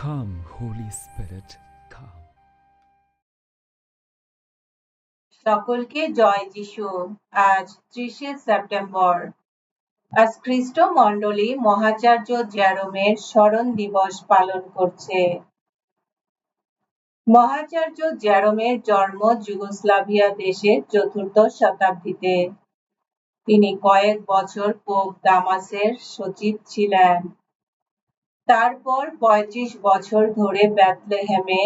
Holy Spirit, come. সকলকে জয় যিশু। আজ ত্রিশে সেপ্টেম্বর। আজ খ্রিস্ট মণ্ডলী মহাচার্য জ্যারোমের স্মরণ দিবস পালন করছে। মহাচার্য জ্যারোমের জন্ম যুগোস্লাভিয়া দেশের চতুর্থ শতাব্দীতে। তিনি কয়েক বছর পোপ দামাসের সচিব ছিলেন। তারপর পঁয়ত্রিশ বছর ধরে ব্যাথলেহেমে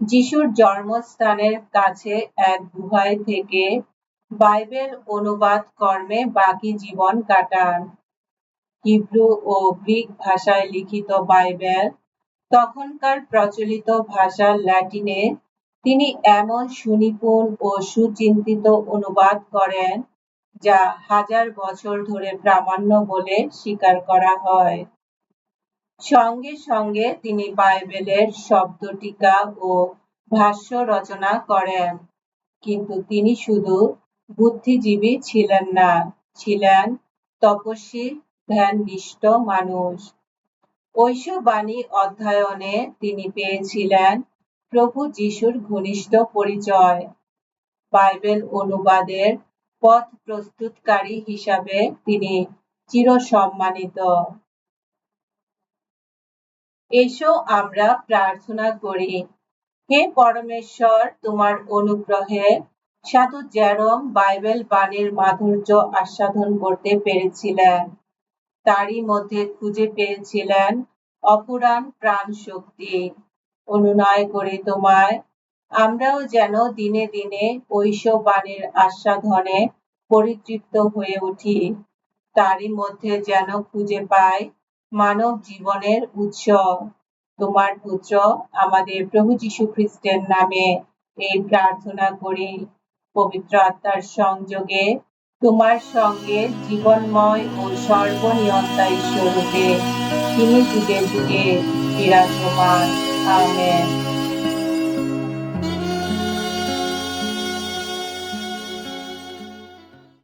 যিশুর জন্মস্থানের কাছে এক গুহায় থেকে বাইবেল অনুবাদ কর্মে বাকি জীবন কাটান। হিব্রু ও গ্রিক ভাষায় লিখিত বাইবেল তখনকার প্রচলিত ভাষা ল্যাটিনে তিনি এমন সুনিপুণ ও সুচিন্তিত অনুবাদ করেন যা হাজার বছর ধরে প্রামাণ্য বলে স্বীকার করা হয়। সঙ্গে সঙ্গে তিনি বাইবেলের শব্দ টিকা ও ভাষ্য রচনা করেন। কিন্তু তিনি শুধু বুদ্ধিজীবী ছিলেন না, ছিলেন তপস্বী, ধ্যাননিষ্ঠ মানুষ। ঐশবাণী অধ্যয়নে তিনি পেয়েছিলেন প্রভু যিশুর ঘনিষ্ঠ পরিচয়। বাইবেল অনুবাদের পথ প্রস্তুতকারী হিসাবে তিনি চিরসম্মানিত। এসো আমরা প্রার্থনা করি। হে পরমেশ্বর, তোমার অনুগ্রহে সাধু জ্যারম বাইবেল বাণীর মাধুর্য আস্বাদন করতে পেরেছিলেন তারই মধ্যে খুঁজে পেয়েছিলেন অপুরাণ প্রাণ শক্তি অনুনয় করি তোমায়, আমরাও যেন দিনে দিনে ঐশ বাণীর আস্বাদনে পরিতৃপ্ত হয়ে উঠি। তারই মধ্যে যেন খুঁজে পাই মানব জীবনের উৎস তোমার পুত্র আমাদের প্রভু যীশু খ্রিস্টের নামে এই প্রার্থনা করি। পবিত্র আত্মার সংযোগে তোমার সঙ্গে জীবনময় ও সর্বনিয়ন্তা ঈশ্বরূপে তিনি যুগে যুগে বিরাজমান। আমেন।